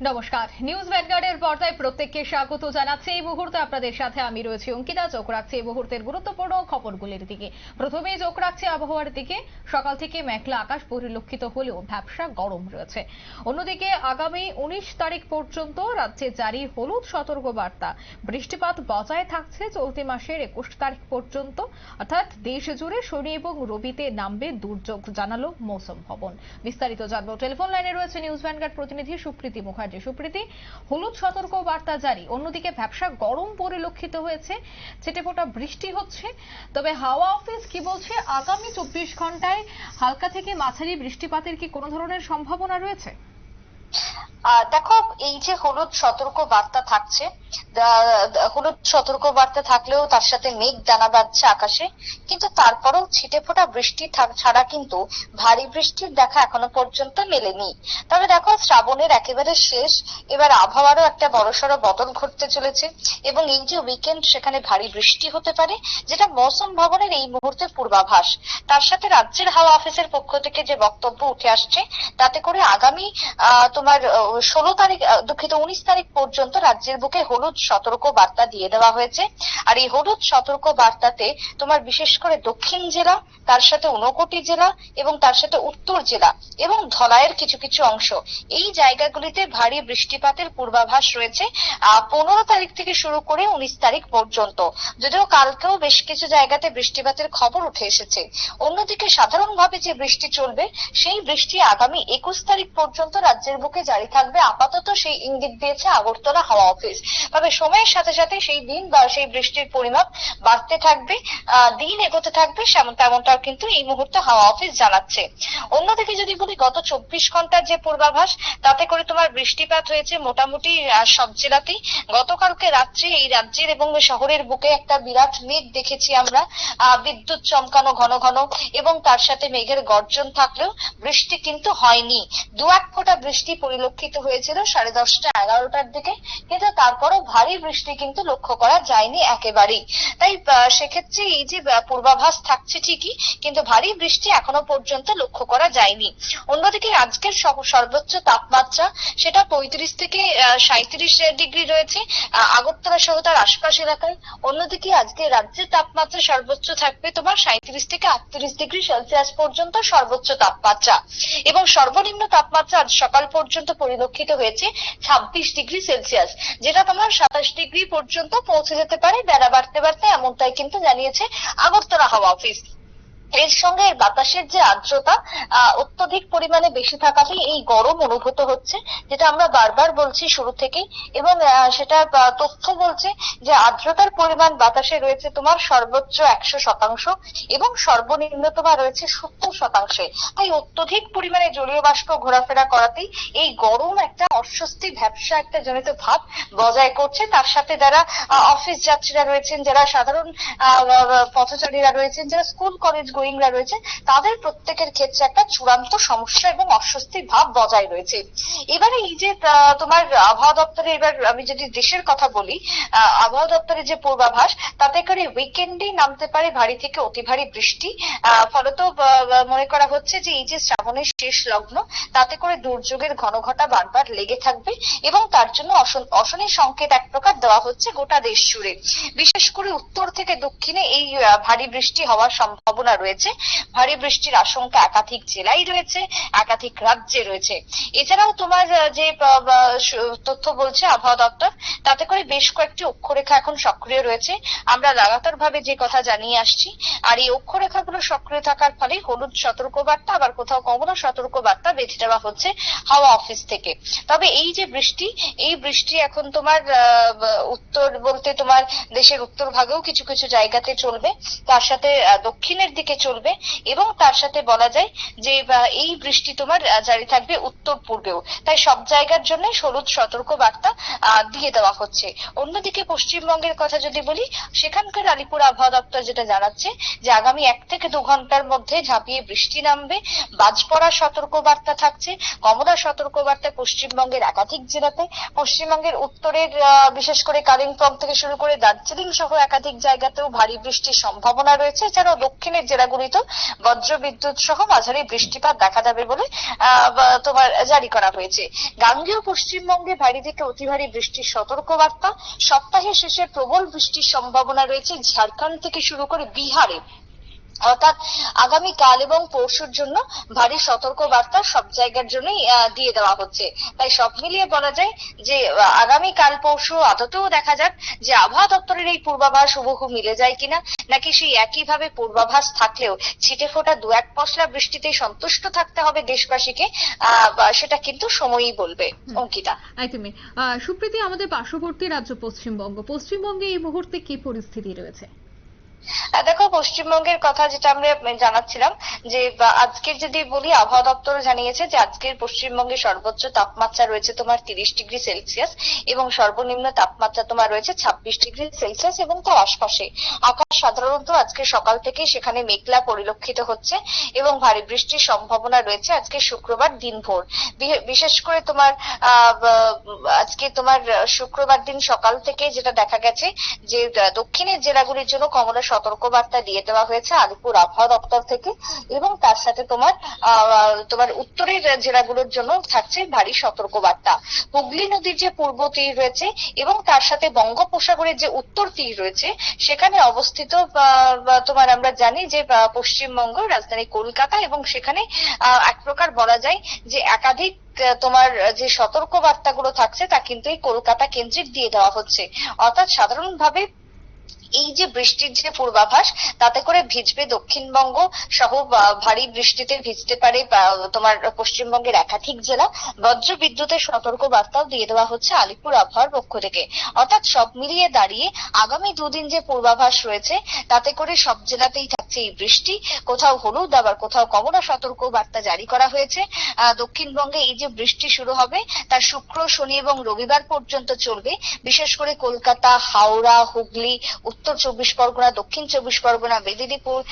নমস্কার। নিউজ ভ্যানগার্ডের পর্দায় প্রত্যেককে স্বাগত জানাচ্ছি। এই মুহূর্তে আপনাদের সাথে আমি রয়েছি অঙ্কিতা। চোখ রাখছি এই মুহূর্তের গুরুত্বপূর্ণ খবরগুলির দিকে। প্রথমেই চোখ রাখছি আবহাওয়ার দিকে। সকাল থেকে মেঘলা আকাশ পরিলক্ষিত হলেও ব্যবসা গরম রয়েছে। অন্যদিকে আগামী উনিশ তারিখ পর্যন্ত রাজ্যে জারি হলুদ সতর্ক বার্তা বৃষ্টিপাত বজায় থাকছে চলতি মাসের একুশ তারিখ পর্যন্ত। অর্থাৎ দেশ জুড়ে শনি এবং রবিতে নামবে দুর্যোগ, জানালো মৌসুম ভবন। বিস্তারিত জানব। টেলিফোন লাইনে রয়েছে নিউজ ভ্যানগার্ড প্রতিনিধি সুপ্রীতি মুখার্জি। সুপ্রীতি। হলুদ সতর্ক বার্তা জারি। অন্যদিকে ব্যবসা গরম পরিলক্ষিত হয়েছে। ছেটেফোঁটা বৃষ্টি হচ্ছে। তবে হাওয়া অফিস কি বলছে? আগামী চব্বিশ ঘন্টায় হালকা থেকে মাঝারি বৃষ্টিপাতের কি কোনো ধরনের সম্ভাবনা রয়েছে? দেখো, এই যে হলুদ সতর্ক বার্তা থাকছে হলুদ সতর্ক বার্তা থাকলেও তার সাথে মেঘ দানা বাঁধছে আকাশে, কিন্তু তারপরেও ছিটে ফোটা বৃষ্টি ছাড়া কিন্তু ভারী বৃষ্টির দেখা এখনও পর্যন্ত মেলেনি। তবে দেখো, শ্রাবণের একেবারে শেষ, এবার আবহাওয়ারও একটা বড়সড় বদল ঘটতে চলেছে, এবং এই যে উইকেন্ড সেখানে ভারী বৃষ্টি হতে পারে, যেটা মৌসুম ভবনের এই মুহূর্তের পূর্বাভাস। তার সাথে রাজ্যের হাওয়া অফিসের পক্ষ থেকে যে বক্তব্য উঠে আসছে, তাতে করে আগামী তোমার ষোলো তারিখ দুঃখিত, উনিশ তারিখ পর্যন্ত রাজ্যের বুকে হলুদ সতর্ক বার্তা দিয়ে দেওয়া হয়েছে। আর এই হলুদ সতর্ক বার্তাতে তোমার বিশেষ করে দক্ষিণ জেলা, তার সাথে ঊনকোটি জেলা এবং তার সাথে উত্তর জেলা এবং ধলাইয়ের কিছু কিছু অংশ। এই জায়গাগুলিতে ভারী বৃষ্টিপাতের পূর্বাভাস রয়েছে পনেরো তারিখ থেকে শুরু করে উনিশ তারিখ পর্যন্ত। যদিও কালকেও বেশ কিছু জায়গাতে বৃষ্টিপাতের খবর উঠে এসেছে। অন্যদিকে সাধারণভাবে যে বৃষ্টি চলবে, সেই বৃষ্টি আগামী একুশ তারিখ পর্যন্ত রাজ্যের বুকে জারি থাকবে। আপাতত সেই ইঙ্গিত দিয়েছে আগরতলা হাওয়া অফিস। তবে সময়ের সাথে সাথে সেই দিন বা সেই বৃষ্টির পরিমাপ বাড়তে থাকবে দিন এগোতে থাকবে তেমনটাও কিন্তু এই মুহূর্তে হাওয়া অফিস জানাচ্ছে। অন্যদিকে যদি বলি, গত চব্বিশ ঘণ্টার যে পূর্বাভাস, তাতে করে তোমার বৃষ্টিপাত হয়েছে মোটামুটি সব জেলাতেই। গতকালকে রাত্রে এই রাজ্যের এবং শহরের বুকে একটা বিরাট মেঘ দেখেছি আমরা। বিদ্যুৎ চমকানো ঘন ঘন এবং তার সাথে মেঘের গর্জন থাকলেও বৃষ্টি কিন্তু হয়নি। দু এক ফোঁটা বৃষ্টি পরিলক্ষিত হয়েছিল সাড়ে দশটা, এগারোটার দিকে। কিন্তু তারপরও ভারী বৃষ্টি কিন্তু লক্ষ্য করা যায়নি একেবারেই। তাই সেক্ষেত্রে এই যে পূর্বাভাস থাকছে ঠিকই, কিন্তু ভারী বৃষ্টি এখনও পর্যন্ত লক্ষ্য করা যায়নি। অন্যদিকে আজকের সর্বোচ্চ তাপমাত্রা সেটা পঁয়ত্রিশ থেকে সাঁত্রিশ ডিগ্রি রয়েছে আগরতলা সহ তার আশপাশ এলাকায়। অন্যদিকে আজকে রাজ্যের তাপমাত্রা সর্বোচ্চ থাকবে তোমার সাঁত্রিশ থেকে আটত্রিশ ডিগ্রি সেলসিয়াস পর্যন্ত সর্বোচ্চ তাপমাত্রা। এবং সর্বনিম্ন তাপমাত্রা আজ সকাল পর্যন্ত পরিলক্ষিত হয়েছে ছাব্বিশ ডিগ্রি সেলসিয়াস, যেটা তোমার সাতাশ ডিগ্রি পর্যন্ত পৌঁছে যেতে পারে বেড়া বাড়তে বাড়তে, এমনটাই কিন্তু জানিয়েছে আগরতলা হাওয়া অফিস। এর সঙ্গে বাতাসের যে আর্দ্রতা অত্যধিক পরিমাণে বেশি থাকাতেই এই গরম অনুভূত হচ্ছে, যেটা আমরা বারবার বলছি শুরু থেকেই। এবং সেটা তথ্য বলছে যে আর্দ্রতার পরিমাণ বাতাসে রয়েছে তোমার সর্বোচ্চ একশো শতাংশ এবং সর্বনিম্ন তোমার রয়েছে সত্তর শতাংশে। তাই অত্যধিক পরিমাণে জলীয় বাষ্প ঘোরাফেরা করাতেই এই গরম একটা অস্বস্তি ভ্যাবসা একটা জনিত ভাব বজায় করছে। তার সাথে যারা অফিস যাত্রীরা রয়েছেন, যারা সাধারণ পথচারীরা রয়েছেন, যারা স্কুল, কলেজ গোয়িংরা রয়েছে, তাদের প্রত্যেকের ক্ষেত্রে একটা চূড়ান্ত সমস্যা এবং অস্বস্তির ভাব বজায় রয়েছে। এবারে এই যে তোমার আবহাওয়া দপ্তরে এবার আমি যদি দেশের কথা বলি আবহাওয়া দপ্তরের যে পূর্বাভাস, তাতে করে উইকেন্ডে নামতে পারে ভারী থেকে অতি ভারী বৃষ্টি। ফলত মনে করা হচ্ছে যে এই যে শ্রাবণের শেষ লগ্ন, তাতে করে দুর্যোগের ঘনঘটা বারবার লেগে থাকবে এবং তার জন্য অশন- অশনির সংকেত এক প্রকার দেওয়া হচ্ছে গোটা দেশ জুড়ে। বিশেষ করে উত্তর থেকে দক্ষিণে এই ভারী বৃষ্টি হওয়ার সম্ভাবনা রয়েছে। ভারী বৃষ্টির আশঙ্কা একাধিক জেলায় রয়েছে, একাধিক রাজ্যে রয়েছে। এছাড়াও তোমার যে তথ্য বলছে আবহাওয়া দপ্তর, তাতে করে বেশ কয়েকটি অক্ষরেখা এখন সক্রিয় রয়েছে। আমরা লাগাতার ভাবে যে কথা জানিয়ে আসছি, আর এই অক্ষরেখাগুলো সক্রিয় থাকার ফলে হলুদ সতর্কবার্তা, আবার কোথাও কমলা সতর্কবার্তা বেঁধে দেওয়া হচ্ছে হাওয়া অফিস থেকে। তবে এই যে বৃষ্টি, এই বৃষ্টি এখন তোমার উত্তর বলতে তোমার দেশের উত্তর ভাগেও কিছু কিছু জায়গাতে চলবে। তার সাথে দক্ষিণের দিকে চলবে এবং তার সাথে বলা যায় যে এই বৃষ্টি তোমার জারি থাকবে উত্তর পূর্বেও। তাই সব জায়গার জন্য হলুদ সতর্ক বার্তা দিয়ে দেওয়া হচ্ছে। অন্যদিকে পশ্চিমবঙ্গের কথা যদি বলি, সেখানকার আলিপুর আবহাওয়া দপ্তর যেটা জানাচ্ছে যে, আগামী এক থেকে দু ঘণ্টার মধ্যে ঝাঁপিয়ে বৃষ্টি নামবে বাজ পড়ার সতর্ক বার্তা থাকছে, কমলা সতর্ক বার্তা পশ্চিমবঙ্গের একাধিক জেলাতে, পশ্চিমবঙ্গের উত্তরের বিশেষ করে কালিম্পং থেকে শুরু করে দার্জিলিং সহ একাধিক জায়গাতেও ভারী বৃষ্টির সম্ভাবনা রয়েছে, এছাড়াও দক্ষিণের জেলা বজ্র বিদ্যুৎ সহ মাঝারি বৃষ্টিপাত দেখা যাবে বলে তোমার জারি করা হয়েছে। গাঙ্গেয় পশ্চিমবঙ্গে ভারী থেকে অতি ভারী বৃষ্টির সতর্ক বার্তা সপ্তাহের শেষে প্রবল বৃষ্টির সম্ভাবনা রয়েছে। ঝাড়খণ্ড থেকে শুরু করে বিহারে অর্থাৎ আগামী কাল এবং পরশুর জন্য ভারী সতর্ক বার্তা সব জায়গার জন্যই আহ, দিয়ে দেওয়া হচ্ছে। তাই সব মিলিয়ে বলা যায় যে আগামী কাল পরশু আদতেও দেখা যাক যে আবহাওয়া দপ্তরের এই পূর্বাভাস হুবহু মিলে যায় কিনা নাকি সেই একইভাবে পূর্বাভাস থাকলেও ছিটে ফোটা দু এক পশলা বৃষ্টিতে সন্তুষ্ট থাকতে হবে দেশবাসীকে আহ, সেটা কিন্তু সময়ই বলবে। অঙ্কিতা। একদমই আহ, সুপ্রীতি আমাদের পার্শ্ববর্তী রাজ্য পশ্চিমবঙ্গ। পশ্চিমবঙ্গে এই মুহূর্তে কি পরিস্থিতি রয়েছে? দেখো, পশ্চিমবঙ্গের কথা যেটা আমরা জানাচ্ছিলাম, যে আজকের যদি বলি, আবহাওয়া দপ্তর জানিয়েছে যে, আজকের পশ্চিমবঙ্গে সর্বোচ্চ তাপমাত্রা রয়েছে তোমার তিরিশ ডিগ্রি সেলসিয়াস এবং সর্বনিম্ন তাপমাত্রা তোমার রয়েছে ছাব্বিশ ডিগ্রি সেলসিয়াস এবং তার আশপাশে। আকাশ সাধারণত আজকে সকাল থেকে সেখানে মেঘলা পরিলক্ষিত হচ্ছে এবং ভারী বৃষ্টির সম্ভাবনা রয়েছে আজকে শুক্রবার দিনভর। বিশেষ করে তোমার আজকে তোমার শুক্রবার দিন সকাল থেকে যেটা দেখা গেছে যে দক্ষিণের জেলাগুলির জন্য কমলা সতর্কবার্তা দিয়ে দেওয়া হয়েছে আলিপুর আবহাওয়া দপ্তর থেকে এবং তার সাথে তোমার তোমার উত্তরের জেলাগুলোর জন্য থাকছে ভারী সতর্কবার্তা। হুগলি নদীর যে পূর্ব তীর রয়েছে এবং তার সাথে বঙ্গোপসাগরের যে উত্তর তীর রয়েছে, সেখানে অবস্থিত তোমার আমরা জানি যে পশ্চিমবঙ্গ, রাজধানী কলকাতা এবং সেখানে এক প্রকার বলা যায় যে একাধিক তোমার যে সতর্ক বার্তাগুলো থাকছে তা কিন্তু এই কলকাতা কেন্দ্রিক দিয়ে দেওয়া হচ্ছে। অর্থাৎ সাধারণভাবে এই যে বৃষ্টির যে পূর্বাভাস, তাতে করে ভিজবে দক্ষিণবঙ্গ সহ ভারী বৃষ্টিতে ভিজতে পারে তোমার পশ্চিমবঙ্গের একাধিক জেলা। বজ্র বিদ্যুতের সতর্ক বার্তাও দিয়ে দেওয়া হচ্ছে আলিপুর আবহাওয়ার পক্ষ থেকে। অর্থাৎ সব মিলিয়ে দাঁড়িয়ে আগামী দুদিন যে পূর্বাভাস রয়েছে, তাতে করে সব জেলাতেই থাকছে এই বৃষ্টি। কোথাও হলুদ, আবার কোথাও কমলা সতর্ক বার্তা জারি করা হয়েছে। দক্ষিণবঙ্গে এই যে বৃষ্টি শুরু হবে, তার শুক্র, শনি এবং রবিবার পর্যন্ত চলবে। বিশেষ করে কলকাতা, হাওড়া, হুগলি চব্বিশ পরগনা দক্ষিণ চব্বিশ পরগনা মেদিনীপুর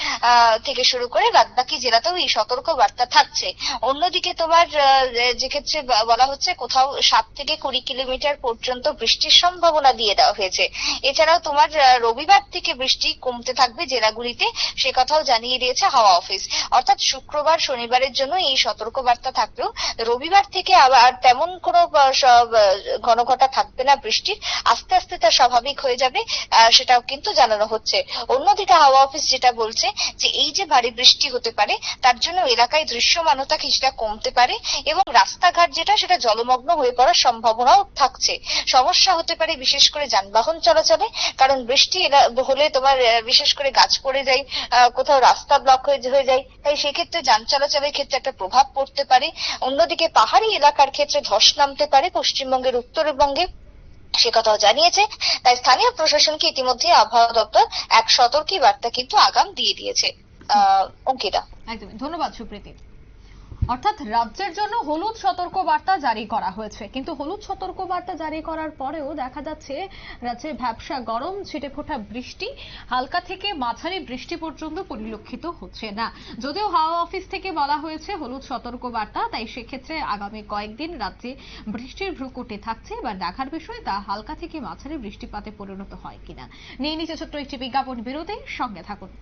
থেকে শুরু করে বাদবাকি জেলাতেও এই সতর্ক বার্তা থাকছে। অন্যদিকে তোমার আহ, যে ক্ষেত্রে বলা হচ্ছে কোথাও সাত থেকে কুড়ি কিলোমিটার পর্যন্ত বৃষ্টির সম্ভাবনা দিয়ে দেওয়া হয়েছে। এছাড়াও তোমার রবিবার থেকে বৃষ্টি কমতে থাকবে জেলাগুলিতে সে কথাও জানিয়ে দিয়েছে হাওয়া অফিস। অর্থাৎ শুক্রবার শনিবারের জন্য এই সতর্ক বার্তা থাকলেও রবিবার থেকে আবার তেমন কোনো আহ, সব আহ, ঘন ঘটা থাকবে না বৃষ্টির। আস্তে আস্তে তা স্বাভাবিক হয়ে যাবে। সেটাও কিন্তু জানানো হচ্ছে। অন্যদিকে হাওয়া অফিস যেটা বলছে যে, এই যে ভারী বৃষ্টি হতে পারে, তার জন্য এলাকায় দৃশ্যমানতা কিছুটা কমতে পারে এবং রাস্তাঘাট যেটা, সেটা জলমগ্ন হয়ে পড়ার সম্ভাবনাও থাকছে। সমস্যা হতে পারে বিশেষ করে যানবাহন চলাচলে, কারণ বৃষ্টি হলে তোমার বিশেষ করে গাছ পড়ে যায় কোথাও রাস্তা ব্লক হয়ে যায়, তাই সেক্ষেত্রে যান চলাচলের ক্ষেত্রে একটা প্রভাব পড়তে পারে। অন্যদিকে পাহাড়ি এলাকার ক্ষেত্রে ধস নামতে পারে পশ্চিমবঙ্গের উত্তরবঙ্গে। সে কথাও জানিয়েছে। তাই স্থানীয় প্রশাসনকে ইতিমধ্যে আবহাওয়া দপ্তর এক সতর্কী বার্তা কিন্তু আগাম দিয়ে দিয়েছে। অঙ্কিতা। একদমই। ধন্যবাদ সুপ্রীতি। অর্থাৎ রাজ্যের জন্য হলুদ সতর্ক বার্তা জারি করা হয়েছে। কিন্তু হলুদ সতর্ক বার্তা জারি করার পরেও দেখা যাচ্ছে, রাজ্যে ভ্যাবসা গরম, ছিটে ফোটা বৃষ্টি, হালকা থেকে মাঝারি বৃষ্টি পর্যন্ত পরিলক্ষিত হচ্ছে না। যদিও হাওয়া অফিস থেকে বলা হয়েছে হলুদ সতর্ক বার্তা তাই সেক্ষেত্রে আগামী কয়েকদিন রাজ্যে বৃষ্টির ভ্রুকুটি থাকছে। এবার দেখার বিষয়, তা হালকা থেকে মাঝারি বৃষ্টিপাতে পরিণত হয় কিনা। নিয়ে নিচে ছোট্ট একটি বিজ্ঞাপন বিরতি, সঙ্গে থাকুন।